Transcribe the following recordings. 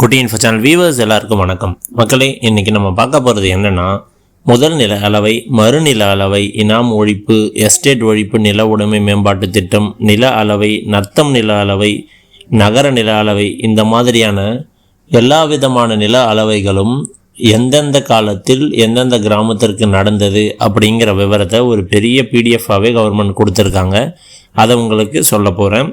குட்டி info channel viewers எல்லாருக்கும் வணக்கம். மக்களே இன்றைக்கி நம்ம பார்க்க போகிறது என்னன்னா முதல் நில அளவை மறுநில அளவை இனாம் ஒழிப்பு எஸ்டேட் ஒழிப்பு நில உடைமை மேம்பாட்டு திட்டம் நில அளவை நத்தம் நில அளவை நகர நில அளவை இந்த மாதிரியான எல்லா விதமான நில அளவைகளும் எந்தெந்த காலத்தில் எந்தெந்த கிராமத்திற்கு நடந்தது அப்படிங்கிற விவரத்தை ஒரு பெரிய பிடிஎஃபாகவே கவர்மெண்ட் கொடுத்துருக்காங்க. அதை உங்களுக்கு சொல்ல போகிறேன்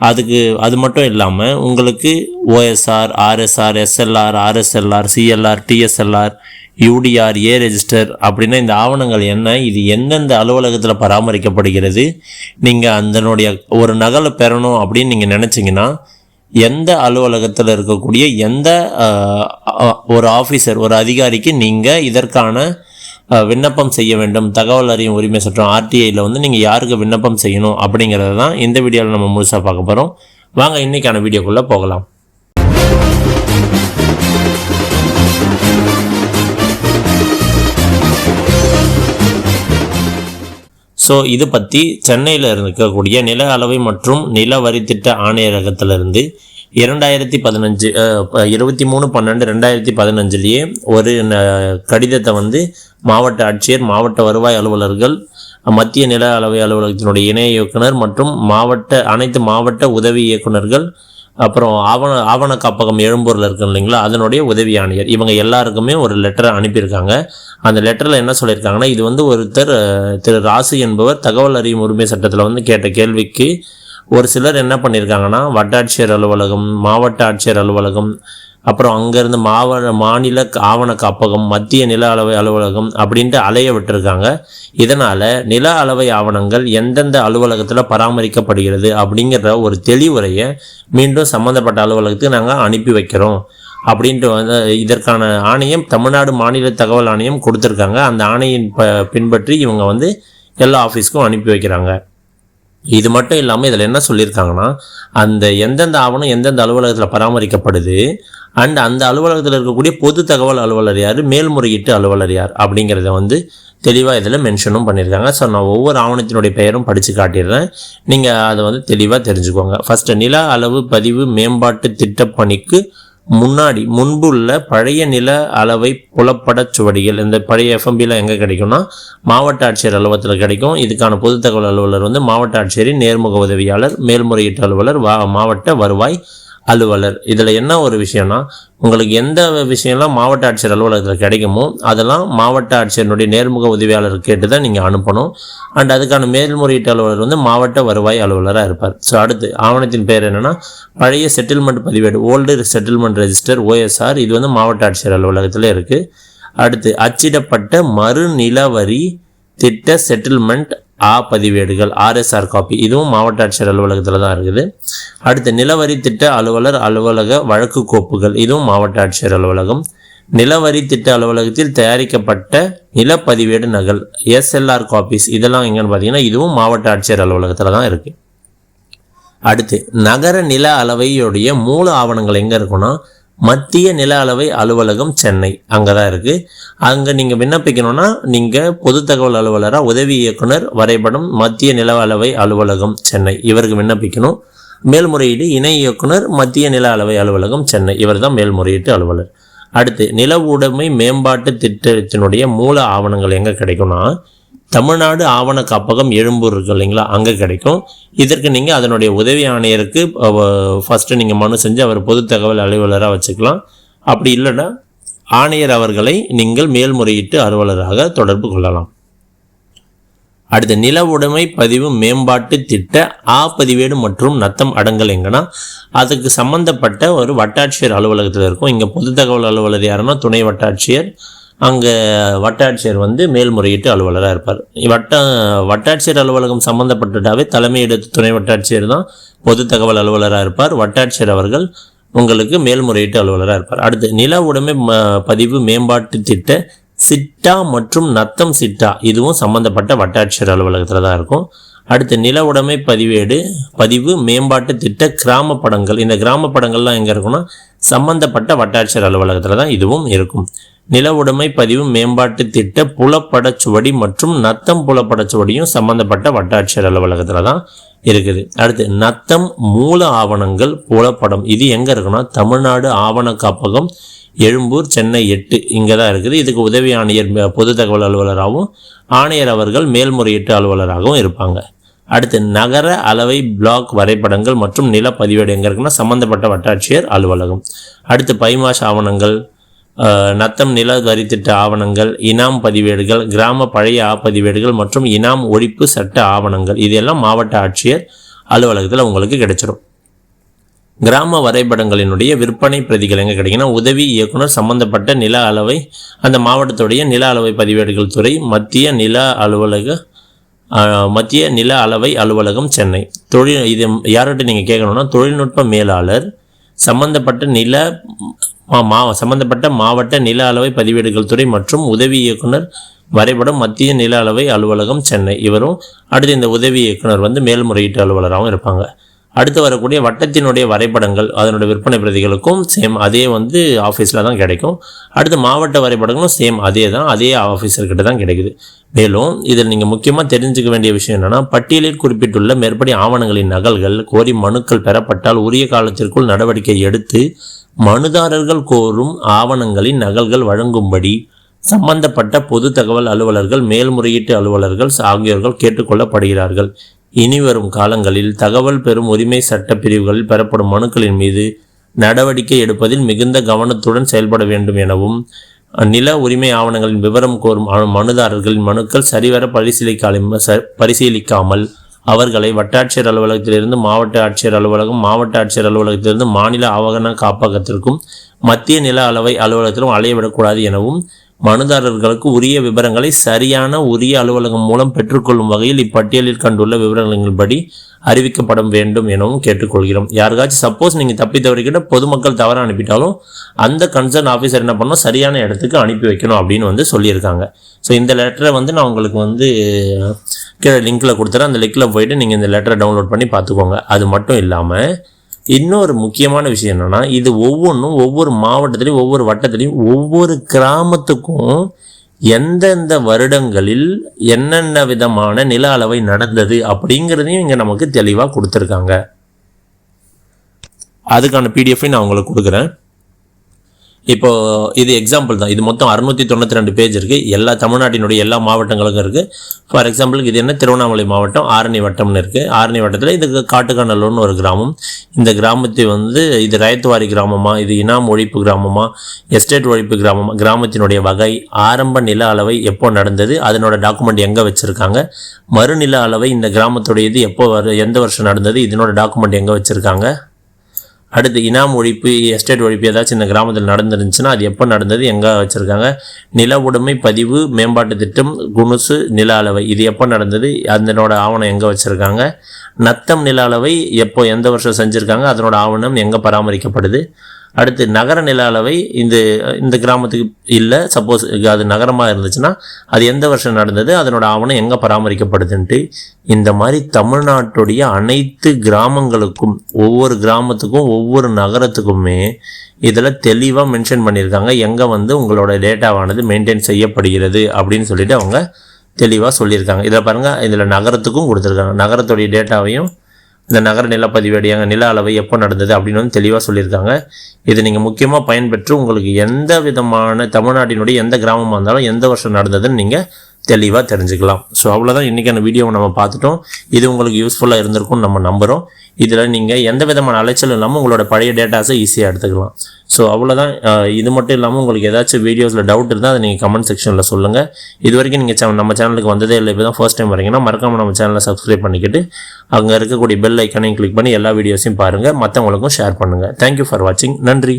அதுக்கு அது மட்டும் இல்லாமல் உங்களுக்கு OSR RSR SLR RSLR CLR DSLR UDR A register அப்படின்னா இந்த ஆவணங்கள் என்ன இது எந்தெந்த அலுவலகத்தில் பராமரிக்கப்படுகிறது நீங்கள் அதனுடைய ஒரு நகலை பெறணும் அப்படின்னு நீங்கள் நினச்சிங்கன்னா எந்த அலுவலகத்தில் இருக்கக்கூடிய எந்த ஒரு ஆஃபீஸர் ஒரு அதிகாரிக்கு நீங்கள் இதற்கான விண்ணப்பம் செய்ய வேண்டும். தகவல் அறியும் உரிமை சட்டம் ஆர்டிஐயில் வந்து நீங்கள் யாருக்கு விண்ணப்பம் செய்யணும் அப்படிங்கிறத தான் இந்த வீடியோவில் நம்ம முழுசாக பார்க்க போகிறோம் வாங்க இன்னைக்கான வீடியோக்குள்ளே போகலாம். ஸோ இது பற்றி சென்னையில் இருக்கக்கூடிய நில அளவை மற்றும் நில வரித்திட்ட ஆணையரகத்திலிருந்து இரண்டாயிரத்தி பதினஞ்சு இருபத்தி மூணு பன்னெண்டு ரெண்டாயிரத்தி பதினஞ்சுலேயே ஒரு ந- கடிதத்தை வந்து மாவட்ட ஆட்சியர் மாவட்ட வருவாய் அலுவலர்கள் மத்திய நில அளவை அலுவலகத்தினுடைய இணை இயக்குனர் மற்றும் மாவட்ட அனைத்து மாவட்ட உதவி இயக்குனர்கள் அப்புறம் ஆவண ஆவண காப்பகம் எழும்பூரில் இருக்கு இல்லைங்களா அதனுடைய உதவி ஆணையர். இவங்க எல்லாருக்குமே ஒரு லெட்டரை அனுப்பியிருக்காங்க. அந்த லெட்டரில் என்ன சொல்லியிருக்காங்கன்னா இது வந்து ஒருத்தர் திரு ராசு என்பவர் தகவல் அறியும் உரிமை சட்டத்தில் வந்து கேட்ட கேள்விக்கு ஒரு சிலர் என்ன பண்ணியிருக்காங்கன்னா வட்டாட்சியர் அலுவலகம் மாவட்ட ஆட்சியர் அலுவலகம் அப்புறம் அங்கேருந்து மாவ மாநில ஆவண காப்பகம் மத்திய நில அளவை அலுவலகம் அப்படின்ட்டு அலைய விட்டுருக்காங்க. இதனால் நில அளவை ஆவணங்கள் எந்தெந்த அலுவலகத்தில் பராமரிக்கப்படுகிறது அப்படிங்கிற ஒரு தெளிவுரையை மீண்டும் சம்மந்தப்பட்ட அலுவலகத்துக்கு நாங்கள் அனுப்பி வைக்கிறோம். அப்படின்ட்டு வந்து இதற்கான ஆணையம் தமிழ்நாடு மாநில தகவல் ஆணையம் கொடுத்துருக்காங்க. அந்த ஆணையின் ப பின்பற்றி இவங்க வந்து எல்லா ஆஃபீஸ்க்கும் அனுப்பி வைக்கிறாங்க. இது மட்டும் இல்லாமல் இதில் என்ன சொல்லியிருக்காங்கன்னா அந்த எந்தெந்த ஆவணம் எந்தெந்த அலுவலகத்தில் பராமரிக்கப்படுது அண்ட் அந்த அலுவலகத்தில் இருக்கக்கூடிய பொது தகவல் அலுவலர் யார் மேல்முறையீட்டு அலுவலர் யார் அப்படிங்கிறத வந்து தெளிவாக இதில் மென்ஷனும் பண்ணியிருக்காங்க. ஸோ நான் ஒவ்வொரு ஆவணத்தினுடைய பெயரும் படித்து காட்டிடுறேன். நீங்கள் அதை வந்து தெளிவாக தெரிஞ்சுக்கோங்க. ஃபஸ்ட்டு நில அளவு பதிவு மேம்பாட்டு திட்டப்பணிக்கு முன்னாடி முன்பு உள்ள பழைய நில அளவை புலப்படச் சுவடிகள். இந்த பழைய எஃப்எம்பியில் எங்கே கிடைக்கும்னா மாவட்ட ஆட்சியர் அலுவலகத்தில் கிடைக்கும். இதுக்கான பொது தகவல் அலுவலர் வந்து மாவட்ட ஆட்சியரின் நேர்முக உதவியாளர் மேல்முறையீட்டு அலுவலர் வா மாவட்ட வருவாய் அலுவலர். இதில் என்ன ஒரு விஷயம்னா உங்களுக்கு எந்த விஷயம்லாம் மாவட்ட ஆட்சியர் அலுவலகத்தில் கிடைக்குமோ அதெல்லாம் மாவட்ட ஆட்சியரினுடைய நேர்முக உதவியாளர் கேட்டு தான் நீங்கள் அனுப்பணும். அண்ட் அதுக்கான மேல்முறையீட்டு அலுவலர் வந்து மாவட்ட வருவாய் அலுவலராக இருப்பார். ஸோ அடுத்து ஆவணத்தின் பேர் என்னென்னா பழைய செட்டில்மெண்ட் பதிவேடு ஓல்டு செட்டில்மெண்ட் ரெஜிஸ்டர் ஓஎஸ்ஆர் இது வந்து மாவட்ட ஆட்சியர் அலுவலகத்தில் இருக்குது அடுத்து அச்சிடப்பட்ட மறுநிலவரி திட்ட செட்டில்மெண்ட் ஆ பதிவேடுகள் ஆர்எஸ்ஆர் காப்பி இதுவும் மாவட்ட ஆட்சியர் அலுவலகத்தில் தான் இருக்குது. அடுத்து நிலவரி திட்ட அலுவலர் அலுவலக வழக்கு கோப்புகள் இதுவும் மாவட்ட ஆட்சியர் அலுவலகம். நிலவரி திட்ட அலுவலகத்தில் தயாரிக்கப்பட்ட நிலப்பதிவேடு நகல் எஸ்எல்ஆர் காப்பீஸ் இதெல்லாம் எங்கன்னு பார்த்தீங்கன்னா இதுவும் மாவட்ட ஆட்சியர் அலுவலகத்தில் தான் இருக்குது அடுத்து நகர நில அளவையுடைய மூல ஆவணங்கள் எங்கே இருக்குன்னா மத்திய நில அளவை அலுவலகம் சென்னை. அங்கே தான் இருக்குது அங்கே நீங்கள் விண்ணப்பிக்கணும்னா நீங்கள் பொது தகவல் அலுவலராக உதவி இயக்குனர் வரைபடம் மத்திய நில அளவை அலுவலகம் சென்னை. இவருக்கு விண்ணப்பிக்கணும். மேல்முறையீடு இணை இயக்குனர் மத்திய நில அளவை அலுவலகம் சென்னை. இவர் தான் மேல்முறையீட்டு அலுவலர். அடுத்து நில உடைமை மேம்பாட்டு திட்டத்தினுடைய மூல ஆவணங்கள் எங்கே கிடைக்கும்னா தமிழ்நாடு ஆவண காப்பகம் எழும்பூர் இருக்கு இல்லைங்களா? அங்கே கிடைக்கும். இதற்கு நீங்கள் அதனுடைய உதவி ஆணையருக்கு ஃபஸ்ட்டு நீங்கள் மனு செஞ்சு அவர் பொது தகவல் அலுவலராக வச்சுக்கலாம். அப்படி இல்லைன்னா ஆணையர் அவர்களை நீங்கள் மேல்முறையீட்டு அலுவலராக தொடர்பு கொள்ளலாம். அடுத்து நில உடைமை பதிவு மேம்பாட்டு திட்ட ஆ பதிவேடு மற்றும் நத்தம் அடங்கல் எங்கன்னா அதுக்கு சம்பந்தப்பட்ட ஒரு வட்டாட்சியர் அலுவலகத்தில் இருக்கும். இங்கே பொது தகவல் அலுவலர் யாருன்னா துணை வட்டாட்சியர் அங்கே வட்டாட்சியர் வந்து மேல்முறையீட்டு அலுவலராக இருப்பார். வட்ட வட்டாட்சியர் அலுவலகம் சம்மந்தப்பட்டுட்டாவே தலைமையிடத்து துணை வட்டாட்சியர் தான் பொது தகவல் அலுவலராக இருப்பார். வட்டாட்சியர் அவர்கள் உங்களுக்கு மேல்முறையீட்டு அலுவலராக இருப்பார். அடுத்து நில உடைமை ம- பதிவு மேம்பாட்டு திட்ட சிட்டா மற்றும் நத்தம் சிட்டா இதுவும் சம்பந்தப்பட்ட வட்டாட்சியர் அலுவலகத்தில் தான் இருக்கும். அடுத்து நில உடைமை பதிவேடு பதிவு மேம்பாட்டு திட்ட கிராம படங்கள். இந்த கிராம படங்கள்லாம் எங்கே இருக்குன்னா சம்பந்தப்பட்ட வட்டாட்சியர் அலுவலகத்தில் தான் இதுவும் இருக்கும். நில உடைமை பதிவு மேம்பாட்டு திட்ட புலப்படச்சுவடி மற்றும் நத்தம் புலப்படச்சுவடியும் சம்பந்தப்பட்ட வட்டாட்சியர் அலுவலகத்தில் தான் இருக்குது. அடுத்து நத்தம் மூல ஆவணங்கள் புலப்படம். இது எங்கே இருக்குன்னா தமிழ்நாடு ஆவண காப்பகம் எழும்பூர் சென்னை எட்டு இங்கே தான் இருக்குது. இதுக்கு உதவி ஆணையர் பொது தகவல் அலுவலராகவும் ஆணையர் அவர்கள் மேல்முறையீட்டு அலுவலராகவும் இருப்பாங்க. அடுத்து நகர அளவை பிளாக் வரைபடங்கள் மற்றும் நில பதிவேடு எங்கே இருக்குன்னா சம்மந்தப்பட்ட வட்டாட்சியர் அலுவலகம். அடுத்து பைமாஷ் ஆவணங்கள் நத்தம் நில வரித்திட்ட ஆவணங்கள் இனாம் பதிவேடுகள் கிராம பழைய ஆப்பதிவேடுகள் மற்றும் இனாம் ஒழிப்பு சட்ட ஆவணங்கள். இதெல்லாம் மாவட்ட ஆட்சியர் அலுவலகத்தில் உங்களுக்கு கிடைச்சிடும் கிராம வரைபடங்களினுடைய விற்பனை பிரதிகள் எங்கே கிடைக்குன்னா உதவி இயக்குனர் சம்பந்தப்பட்ட நில அளவை அந்த மாவட்டத்துடைய நில அளவை பதிவேடுகள் துறை மத்திய நில அலுவலக மத்திய நில அளவை அலுவலகம் சென்னை. தொழில் இது யார்கிட்ட நீங்கள் கேட்கணுன்னா தொழில்நுட்ப மேலாளர் சம்பந்தப்பட்ட நில மா சம்பந்தப்பட்ட மாவட்ட நில அளவை பதிவேடுகள் துறை மற்றும் உதவி இயக்குனர் வரைபடம் மத்திய நில அளவை அலுவலகம் சென்னை. இவரும் அடுத்து இந்த உதவி இயக்குனர் வந்து மேல்முறையீட்டு அலுவலராகவும் இருப்பாங்க. அடுத்து வரக்கூடிய வட்டத்தினுடைய வரைபடங்கள் அதனுடைய விற்பனை பிரதிகளுக்கும் சேம் அதே வந்து ஆஃபீஸில் தான் கிடைக்கும். அடுத்து மாவட்ட வரைபடங்களும் சேம் அதே தான் அதே ஆஃபீஸர்கிட்ட தான் கிடைக்குது. மேலும் இதில் நீங்கள் முக்கியமாக தெரிஞ்சுக்க வேண்டிய விஷயம் என்னென்னா பட்டியலில் குறிப்பிட்டுள்ள மேற்படி ஆவணங்களின் நகல்கள் கோரி மனுக்கள் பெறப்பட்டால் உரிய காலத்திற்குள் நடவடிக்கை எடுத்து மனுதாரர்கள் கோரும் ஆவணங்களின் நகல்கள் வழங்கும்படி சம்பந்தப்பட்ட பொது தகவல் அலுவலர்கள் மேல்முறையீட்டு அலுவலர்கள் ஆகியோர்கள் கேட்டுக்கொள்ளப்படுகிறார்கள். இனி வரும் காலங்களில் தகவல் பெறும் உரிமை சட்ட பிரிவுகளில் பெறப்படும் மனுக்களின் மீது நடவடிக்கை எடுப்பதில் மிகுந்த கவனத்துடன் செயல்பட வேண்டும் எனவும் நில உரிமை ஆவணங்களின் விவரம் கோரும் மனுதாரர்களின் மனுக்கள் சரிவர பரிசீலிக்க பரிசீலிக்காமல் அவர்களை வட்டாட்சியர் அலுவலகத்திலிருந்து மாவட்ட ஆட்சியர் அலுவலகம் மாவட்ட ஆட்சியர் அலுவலகத்திலிருந்து மாநில ஆவண காப்பகத்திற்கும் மத்திய நில அளவை அலுவலகத்திலும் அலையவிடக்கூடாது எனவும் மனுதாரர்களுக்கு உரிய விவரங்களை சரியான உரிய அலுவலகம் மூலம் பெற்றுக்கொள்ளும் வகையில் இப்பட்டியலில் கண்டுள்ள விவரங்களின்படி அறிவிக்கப்பட வேண்டும் எனவும் கேட்டுக்கொள்கிறோம். யாருக்காச்சும் சப்போஸ் நீங்கள் தப்பி தவறிக்கிட்ட பொதுமக்கள் தவறாக அனுப்பிட்டாலும் அந்த கன்சர்ன் ஆஃபீஸர் என்ன பண்ணணும்? சரியான இடத்துக்கு அனுப்பி வைக்கணும் அப்படின்னு வந்து சொல்லியிருக்காங்க. ஸோ இந்த லெட்டரை வந்து நான் உங்களுக்கு வந்து கீழே லிங்க்கில் கொடுத்துறேன். அந்த லிங்கில் போயிட்டு நீங்கள் இந்த லெட்டரை டவுன்லோட் பண்ணி பார்த்துக்கோங்க. அது மட்டும் இல்லாமல் இன்னொரு முக்கியமான விஷயம் என்னென்னா இது ஒவ்வொன்றும் ஒவ்வொரு மாவட்டத்திலையும் ஒவ்வொரு வட்டத்திலையும் ஒவ்வொரு கிராமத்துக்கும் எந்தெந்த வருடங்களில் என்னென்ன விதமான நில அளவை நடந்தது அப்படிங்கிறதையும் இங்கே நமக்கு தெளிவாக கொடுத்துருக்காங்க. அதுக்கான பிடிஎஃபை நான் உங்களுக்கு கொடுக்குறேன். இப்போ இது எக்ஸாம்பிள் தான். இது மொத்தம் அறுநூற்றி தொண்ணூற்றி ரெண்டு பேஜ் இருக்குது எல்லா தமிழ்நாட்டினுடைய எல்லா மாவட்டங்களுக்கும் இருக்குது ஃபார் எக்ஸாம்பிளுக்கு இது என்ன? திருவண்ணாமலை மாவட்டம் ஆரணி வட்டம்னு இருக்குது ஆரணி வட்டத்தில் இதுக்கு காட்டுக்கானலூர்னு ஒரு கிராமம். இந்த கிராமத்தை வந்து இது ரயத்துவாரி கிராமமா? இது இனாம் ஒழிப்பு கிராமமா? எஸ்டேட் ஒழிப்பு கிராமமா? கிராமத்தினுடைய வகை ஆரம்ப நில அளவை எப்போ நடந்தது? அதனோட டாக்குமெண்ட் எங்கே வச்சுருக்காங்க? மறுநில அளவை இந்த கிராமத்துடைய இது எப்போ வரு எந்த வருஷம் நடந்தது? இதனோட டாக்குமெண்ட் எங்கே வச்சுருக்காங்க? அடுத்து இனாம் ஒழிப்பு எஸ்டேட் ஒழிப்பு ஏதாச்சும் இந்த கிராமத்தில் நடந்துருந்துச்சுன்னா அது எப்போ நடந்தது எங்கே வச்சுருக்காங்க? நில உடைமை பதிவு மேம்பாட்டு திட்டம் குணுசு நில அளவை இது எப்போ நடந்தது அதனோட ஆவணம் எங்கே வச்சுருக்காங்க? நத்தம் நில அளவை எப்போ எந்த வருஷம் செஞ்சுருக்காங்க அதனோட ஆவணம் எங்கே பராமரிக்கப்படுது? அடுத்து நகர நில அளவை இந்த இந்த கிராமத்துக்கு இல்லை. சப்போஸ் அது நகரமாக இருந்துச்சுன்னா அது எந்த வருஷம் நடந்தது? அதனோட ஆவணம் எங்கே பராமரிக்கப்படுதுன்ட்டு. இந்த மாதிரி தமிழ்நாட்டுடைய அனைத்து கிராமங்களுக்கும் ஒவ்வொரு கிராமத்துக்கும் ஒவ்வொரு நகரத்துக்குமே இதில் தெளிவாக மென்ஷன் பண்ணியிருக்காங்க. எங்கே வந்து உங்களோட டேட்டாவானது மெயின்டைன் செய்யப்படுகிறது அப்படின்னு சொல்லிட்டு அவங்க தெளிவாக சொல்லியிருக்காங்க. இதில் பாருங்கள் இதில் நகரத்துக்கும் கொடுத்துருக்காங்க. நகரத்துடைய டேட்டாவையும் இந்த நகர நிலப்பதிவேடு எங்கள் நில அளவை எப்போ நடந்தது அப்படின்னு வந்து தெளிவாக சொல்லியிருக்காங்க. இது நீங்கள் முக்கியமாக பயன்பெற்று உங்களுக்கு எந்த விதமான தமிழ்நாட்டினுடைய எந்த கிராமமாக இருந்தாலும் எந்த வருஷம் நடந்ததுன்னு நீங்கள் தெளிவாக தெரிஞ்சுக்கலாம். ஸோ அவ்வளோதான் இன்றைக்கான வீடியோவை நம்ம பார்த்துட்டோம். இது உங்களுக்கு யூஸ்ஃபுல்லாக இருந்திருக்கும்னு நம்ம நம்புகிறோம் இதில் நீங்கள் எந்த விதமான அலைச்சலும் இல்லாமல் உங்களோட பழைய டேட்டாஸை ஈஸியாக எடுத்துக்கலாம். ஸோ அவ்வளோதான் இது மட்டும் இல்லாமல் உங்களுக்கு ஏதாச்சும் வீடியோஸில் டவுட் இருந்தால் அதை நீங்கள் கமெண்ட் செக்ஷனில் சொல்லுங்கள் இது வரைக்கும் நீங்கள் நம்ம சேனலுக்கு வந்ததே இல்லை இப்போ தான் ஃபர்ஸ்ட் டைம் வரீங்கன்னா மறக்காமல் நம்ம சேனலை சப்ஸ்கிரைப் பண்ணிக்கிட்டு அங்கே இருக்கக்கூடிய பெல் ஐக்கனையும் கிளிக் பண்ணி எல்லா வீடியோஸையும் பாருங்கள் மற்றவங்களுக்கும் ஷேர் பண்ணுங்கள் தேங்க்யூ ஃபார் வாட்சிங் நன்றி.